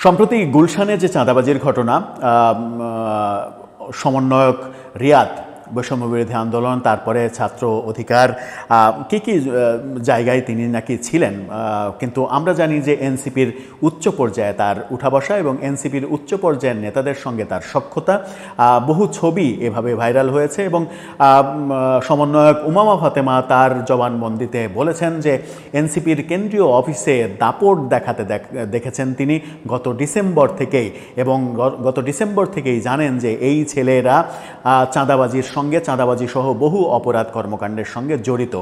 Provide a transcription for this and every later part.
সম্প্রতি গুলশানে যে চাঁদাবাজির ঘটনা সমন্বয়ক রিয়াদ বৈষম্য বিরোধী আন্দোলন, তারপরে ছাত্র অধিকার কি কি জায়গায় তিনি নাকি ছিলেন? কিন্তু আমরা জানি যে এনসিপির উচ্চ পর্যায়ে তার উঠা বসা এবং এনসিপির উচ্চ পর্যায়ের নেতাদের সঙ্গে তার সক্ষতা বহু ছবি এভাবে ভাইরাল হয়েছে এবং সমন্বয়ক উমামা ফাতেমা তার জবানবন্দিতে বলেছেন যে এনসিপির কেন্দ্রীয় অফিসে দাপট দেখাতে দেখ- দেখেছেন তিনি গত ডিসেম্বর থেকেই এবং গত ডিসেম্বর থেকেই জানেন যে এই ছেলেরা চাঁদাবাজির সঙ্গে চাঁদাবাজি সহ বহু অপরাধ কর্মকাণ্ডের সঙ্গে জড়িত।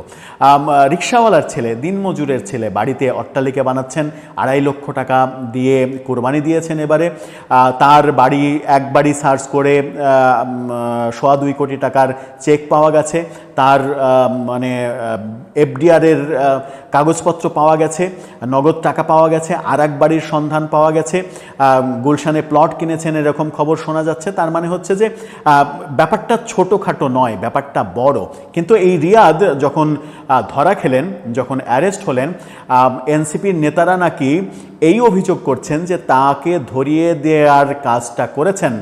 রিক্সাওয়ালার ছেলে, দিনমজুরের ছেলে বাড়িতে অট্টালিকা বানাচ্ছেন, আড়াই লক্ষ টাকা দিয়ে কোরবানি দিয়েছেন এবারে। তার বাড়ি, এক বাড়ি সার্চ করে সোয়া দুই কোটি টাকার চেক পাওয়া গেছে। তার মানে এফডিআরের কাগজপত্র পাওয়া গেছে, নগদ টাকা পাওয়া গেছে আর এক বাড়ির সন্ধান পাওয়া গেছে। গুলশানে প্লট কিনেছেন এরকম খবর শোনা যাচ্ছে। তার মানে হচ্ছে যে ব্যাপারটা ব্যাপারটা ছোটোখাটো নয়, ব্যাপারটা বড়। কিন্তু এই রিয়াদ যখন ধরা খেলেন, যখন অ্যারেস্ট হলেন এনসিপির নেতারা নাকি এই অভিযোগ করছেন যে তাকে ধরিয়ে দেওয়ার কাজটা করেছেন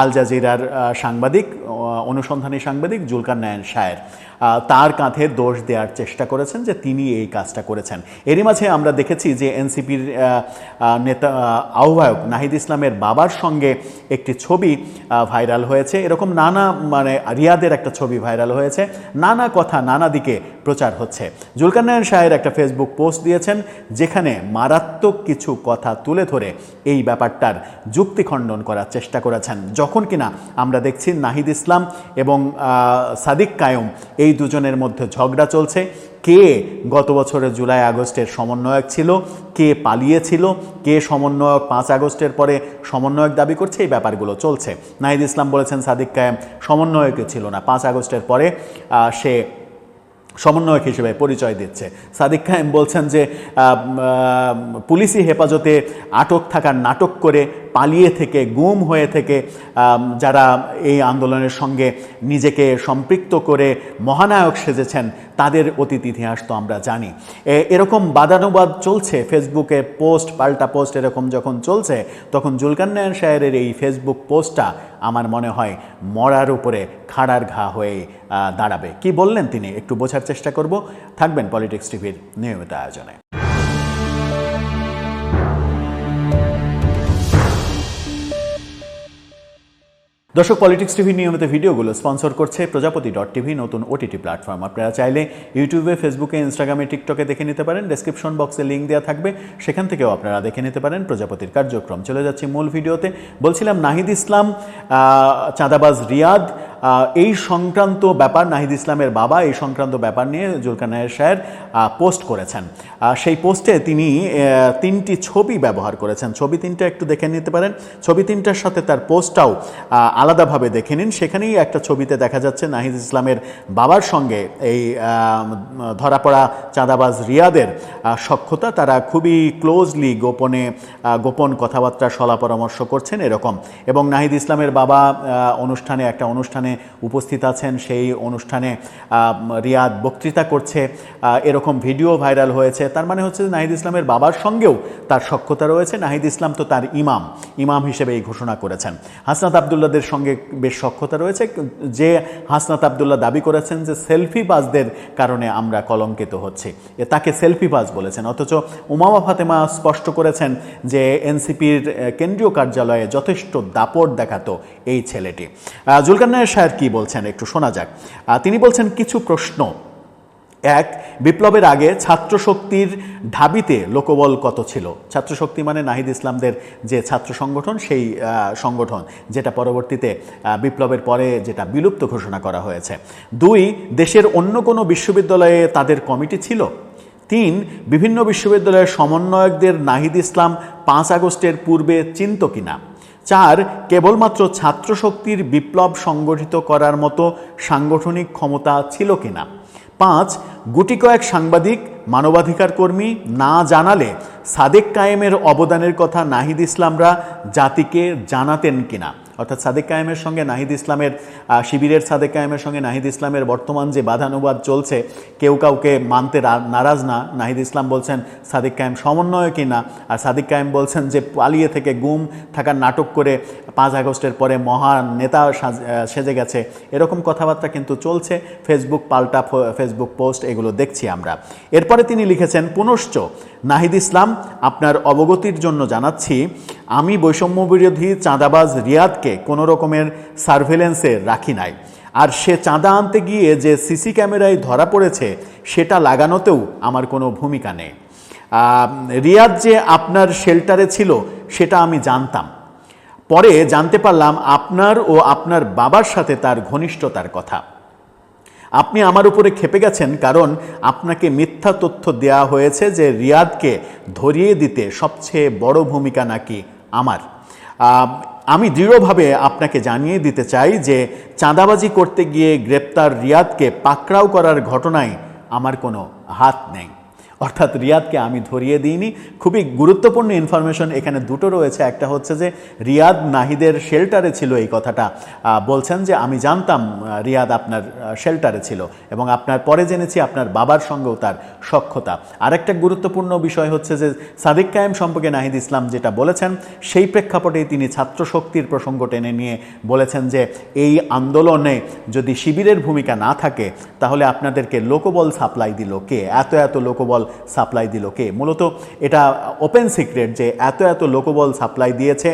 আল জাজিরার সাংবাদিক অনুসন্ধানী সাংবাদিক জুলকার নায়ন শায়ের। তার কাঁধে দোষ দেওয়ার চেষ্টা করেছেন যে তিনি এই কাজটা করেছেন। এরই মাঝে আমরা দেখেছি যে এনসিপির নেতা আহ্বায়ক নাহিদ ইসলামের বাবার সঙ্গে একটি ছবি ভাইরাল হয়েছে। এরকম নানা মানে রিয়াদের একটা ছবি ভাইরাল হয়েছে। নানা কথা, নানা দিকে প্রচার হচ্ছে। জুলকারনায়ন শাহের একটা ফেসবুক পোস্ট দিয়েছেন, যেখানে মারাত্মক কিছু কথা তুলে ধরে এই ব্যাপারটার যুক্তি খণ্ডন করার চেষ্টা করেছেন। যখন কিনা আমরা দেখছি নাহিদ ইসলাম এবং সাদিক কায়ুম এই দুজনের মধ্যে ঝগড়া চলছে। কে গত বছরের জুলাই আগস্টের সমন্বয়ক ছিল, কে পালিয়েছিল, কে সমন্বয়ক পাঁচ আগস্টের পরে সমন্বয়ক দাবি করছে, এই ব্যাপারগুলো চলছে। নাহিদ ইসলাম বলেছেন, সাদিক কায়েম সমন্বয়কে ছিল না, পাঁচ আগস্টের পরে সে সমন্বয়ক হিসেবে পরিচয় দিচ্ছে। সাদিক খায়েম বলছেন যে পুলিশি হেফাজতে আটক থাকার নাটক করে পালিয়ে থেকে, গুম হয়ে থেকে যারা এই আন্দোলনের সঙ্গে নিজেকে সম্পৃক্ত করে মহানায়ক সেজেছেন, তাদের অতীত ইতিহাস তো আমরা জানি। এরকম বাদানুবাদ চলছে, ফেসবুকে পোস্ট, পাল্টা পোস্ট এরকম যখন চলছে, তখন জুলকান্নায়ন সাহেবের এই ফেসবুক পোস্টটা আমার মনে হয় মরার উপরে খাড়ার ঘা হয়ে দাঁড়াবে। কি বললেন তিনি? একটু বোঝার চেষ্টা করব। থাকবেন পলিটিক্স টিভির নিয়মিত আয়োজনে। দর্শক পলিটিক্স টিভি নিয়মিত ভিডিওগুলো স্পন্সর করছে প্রজাপতি ডট টিভি, নতুন ওটিটি প্ল্যাটফর্ম আপনারা চাইলে ইউটিউবে ফেসবুকে ইনস্টাগ্রামে টিকটকে দেখে নিতে পারেন। ডেসক্রিপশন বক্সে লিঙ্ক দেওয়া থাকবে। সেখান থেকেও আপনারা দেখে নিতে পারেন প্রজাপতির কার্যক্রম। চলে যাচ্ছি মূল ভিডিওতে। বলছিলাম নাহিদ ইসলাম চাঁদাবাজ রিয়াদ এই সংক্রান্ত ব্যাপার নাহিদ ইসলামের বাবা এই সংক্রান্ত ব্যাপার নিয়ে জুলকানায়ের সাহের পোস্ট করেছেন। সেই পোস্টে তিনি তিনটি ছবি ব্যবহার করেছেন। ছবি তিনটা একটু দেখে নিতে পারেন। ছবি তিনটার সাথে তার পোস্টটাও আলাদাভাবে দেখে নিন। সেখানেই একটা ছবিতে দেখা যাচ্ছে নাহিদ ইসলামের বাবার সঙ্গে এই ধরা পড়া চাঁদাবাজ রিয়াদের সক্ষতা তারা খুবই ক্লোজলি গোপনে গোপন কথাবার্তা সলা পরামর্শ করছেন এরকম। এবং নাহিদ ইসলামের বাবা অনুষ্ঠানে, একটা অনুষ্ঠানে উপস্থিত আছেন, সেই অনুষ্ঠানে রিয়াদ বক্তৃতা করছে। এরকম ভিডিও ভাইরাল হয়েছে। তার মানে হচ্ছে নাহিদ ইসলামের বাবার সঙ্গেও তার সক্ষতা রয়েছে। নাহিদ ইসলাম তো তার ইমাম। ইমাম হিসেবে এই ঘোষণা করেছেন। হাসনাত আবদুল্লাদের সঙ্গে বেশ সক্ষতা রয়েছে। যে হাসনাত আবদুল্লাহ দাবি করেছেন যে সেলফি বাজদের কারণে আমরা কলঙ্কিত হচ্ছি। তাকে সেলফি বাজ বলেছেন। অথচ উমামা ফাতেমা স্পষ্ট করেছেন যে এনসিপির কেন্দ্রীয় কার্যালয়ে যথেষ্ট দাপট দেখাতো এই ছেলেটি। জুলকান্নায়ের সাহেব কি বলছেন? একটু শোনা যাক। তিনি বলছেন, কিছু প্রশ্ন। এক, বিপ্লবের আগে ছাত্র শক্তির ঢাবিতে লোকবল কত ছিল? ছাত্র শক্তি মানে নাহিদ ইসলামদের যে ছাত্র সংগঠন, সেই সংগঠন, যেটা পরবর্তীতে বিপ্লবের পরে যেটা বিলুপ্ত ঘোষণা করা হয়েছে। দুই, দেশের অন্য কোনো বিশ্ববিদ্যালয়ে তাদের কমিটি ছিল? তিন, বিভিন্ন বিশ্ববিদ্যালয়ের সমন্বয়কদের নাহিদ ইসলাম পাঁচ আগস্টের পূর্বে চিনত কিনা? চার কেবলমাত্র ছাত্রশক্তির বিপ্লব সংগঠিত করার মতো সাংগঠনিক ক্ষমতা ছিল কিনা? পাঁচ, গুটি কয়েক সাংবাদিক, মানবাধিকার কর্মী না জানালে সাদেক কায়েমের অবদানের কথা নাহিদ ইসলামরা জাতিকে জানাতেন কিনা? অর্থাৎ সাদেক কায়েমের সঙ্গে নাহিদ ইসলামের শিবিরের সাদেক কায়েমের সঙ্গে নাহিদ ইসলামের বর্তমান যে বাধানুবাদ চলছে, কেউ কাউকে মানতে নারাজ না। নাহিদ ইসলাম বলছেন সাদিক কায়েম সমন্বয় না। আর সাদিক কায়েম বলছেন যে পালিয়ে থেকে গুম থাকার নাটক করে পাঁচ আগস্টের পরে মহান নেতা সাজ- গেছে। এরকম কথাবার্তা কিন্তু চলছে। ফেসবুক পাল্টা ফেসবুক পোস্ট এগুলো দেখছি আমরা। এরপরে তিনি লিখেছেন, পুনশ্চ, নাহিদ ইসলাম, আপনার অবগতির জন্য জানাচ্ছি, আমি বৈষম্য বিরোধী চাঁদাবাজ রিয়াদকে কোনো রকমের সার্ভেলেন্সে রাখি নাই। আর সে চাঁদা আনতে গিয়ে যে সিসি ক্যামেরায় ধরা পড়েছে, সেটা লাগানোতেও আমার কোনো ভূমিকা নেই। রিয়াদ যে আপনার শেল্টারে ছিল, সেটা আমি জানতাম। পরে জানতে পারলাম আপনার ও আপনার বাবার সাথে তার ঘনিষ্ঠতার কথা। আপনি আমার উপরে খেপে গেছেন কারণ আপনাকে মিথ্যা তথ্য দেওয়া হয়েছে যে রিয়াদকে ধরিয়ে দিতে সবচেয়ে বড় ভূমিকা নাকি আমার। আমি দৃঢ়ভাবে আপনাকে জানিয়ে দিতে চাই যে চাঁদাবাজি করতে গিয়ে গ্রেপ্তার রিয়াদকে পাকড়াও করার ঘটনায় আমার কোনো হাত নেই। অর্থাৎ রিয়াদকে আমি ধরিয়ে দিইনি। খুবই গুরুত্বপূর্ণ ইনফরমেশন এখানে দুটো রয়েছে। একটা হচ্ছে যে, রিয়াদ নাহিদের শেল্টারে ছিল এই কথাটা। বলছেন যে, আমি জানতাম রিয়াদ আপনার শেল্টারে ছিল এবং আপনার পরে জেনেছি আপনার বাবার সঙ্গেও তার সক্ষতা। আরেকটা গুরুত্বপূর্ণ বিষয় হচ্ছে যে, সাদিক কায়েম সম্পর্কে নাহিদ ইসলাম যেটা বলেছেন, সেই প্রেক্ষাপটেই তিনি ছাত্র শক্তির প্রসঙ্গ টেনে নিয়ে বলেছেন যে, এই আন্দোলনে যদি শিবিরের ভূমিকা না থাকে, তাহলে আপনাদেরকে লোকবল সাপ্লাই দিল কে? এত এত লোকবল সাপ্লাই দিল কে? মূলত এটা ওপেন সিক্রেট যে এত এত লোকবল সাপ্লাই দিয়েছে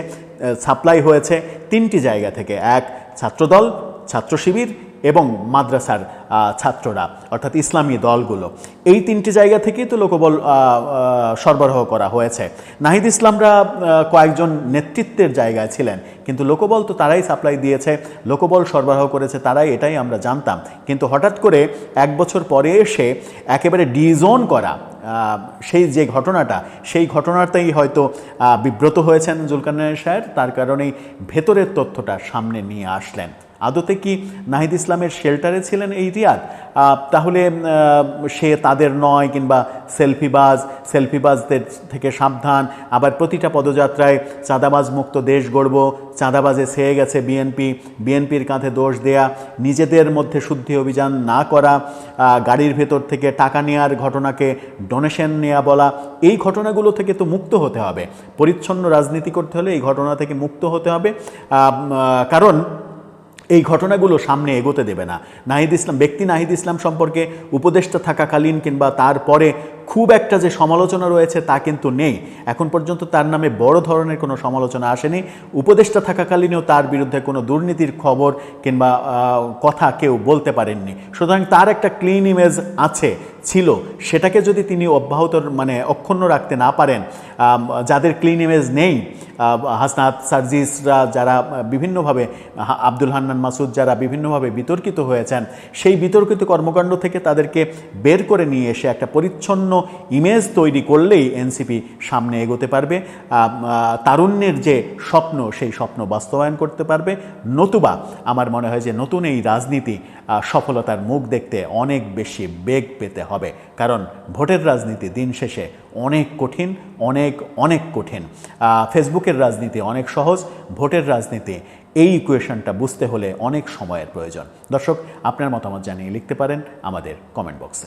সাপ্লাই হয়েছে তিনটি জায়গা থেকে। এক, ছাত্রদল ছাত্র শিবির এবং মাদ্রাসার ছাত্ররা, অর্থাৎ ইসলামী দলগুলো। এই তিনটি জায়গা থেকেই তো লোকবল সরবরাহ করা হয়েছে। নাহিদ ইসলামরা কয়েকজন নেতৃত্বের জায়গায় ছিলেন, কিন্তু লোকবল তো তারাই সাপ্লাই দিয়েছে, লোকবল সরবরাহ করেছে তারাই, এটাই আমরা জানতাম। কিন্তু হঠাৎ করে এক বছর পরে এসে একেবারে ডিজোন করা সেই যে ঘটনাটা, সেই ঘটনাটাই হয়তো বিব্রত হয়েছেন জুলকারনায় সাহেব তার কারণেই ভেতরের তথ্যটা সামনে নিয়ে আসলেন। আদতে কি নাহিদ ইসলামের শেল্টারে ছিলেন এই রিয়াদ? তাহলে সে তাদের নয় কিংবা সেলফিবাজ, সেলফিবাজদের থেকে সাবধান। আবার প্রতিটা পদযাত্রায় চাঁদাবাজ মুক্ত দেশ গড়ব, চাঁদাবাজে ছেয়ে গেছে বিএনপি, বিএনপির কাঁধে দোষ দেয়া, নিজেদের মধ্যে শুদ্ধি অভিযান না করা গাড়ির ভেতর থেকে টাকা নেওয়ার ঘটনাকে ডোনেশন নেওয়া বলা, এই ঘটনাগুলো থেকে তো মুক্ত হতে হবে। পরিচ্ছন্ন রাজনীতি করতে হলে এই ঘটনা থেকে মুক্ত হতে হবে। কারণ এই ঘটনাগুলো সামনে এগোতে দেবে না। নাহিদ ইসলাম, ব্যক্তি নাহিদ ইসলাম সম্পর্কে উপদেষ্টা থাকাকালীন কিংবা তারপরে খুব একটা যে সমালোচনা রয়েছে তা কিন্তু নেই। এখন পর্যন্ত তার নামে বড় ধরনের কোনো সমালোচনা আসেনি। উপদেষ্টা থাকাকালীনও তার বিরুদ্ধে কোনো দুর্নীতির খবর কিংবা কথা কেউ বলতে পারেননি। সুতরাং তার একটা ক্লিন ইমেজ আছে, ছিল। সেটাকে যদি তিনি অব্যাহত মানে অক্ষুণ্ণ রাখতে না পারেন যাদের ক্লিন ইমেজ নেই হাসনাত সার্জিসরা যারা বিভিন্নভাবে আব্দুল হান্নান মাসুদ যারা বিভিন্নভাবে বিতর্কিত হয়েছেন, সেই বিতর্কিত কর্মকাণ্ড থেকে তাদেরকে বের করে নিয়ে এসে একটা পরিচ্ছন্ন ইমেজ তৈরি করলেই এনসিপি সামনে এগোতে পারবে। তারুণ্যের যে স্বপ্ন, সেই স্বপ্ন বাস্তবায়ন করতে পারবে। নতুবা আমার মনে হয় যে নতুন এই রাজনীতি সফলতার মুখ দেখতে অনেক বেশি বেগ পেতে হবে। কারণ ভোটের রাজনীতি দিন শেষে অনেক কঠিন, অনেক অনেক কঠিন। ফেসবুকের রাজনীতি অনেক সহজ, ভোটের রাজনীতি এই ইকুয়েশনটা বুঝতে হলে অনেক সময়ের প্রয়োজন। দর্শক, আপনার মতামত জানিয়ে লিখতে পারেন আমাদের কমেন্ট বক্সে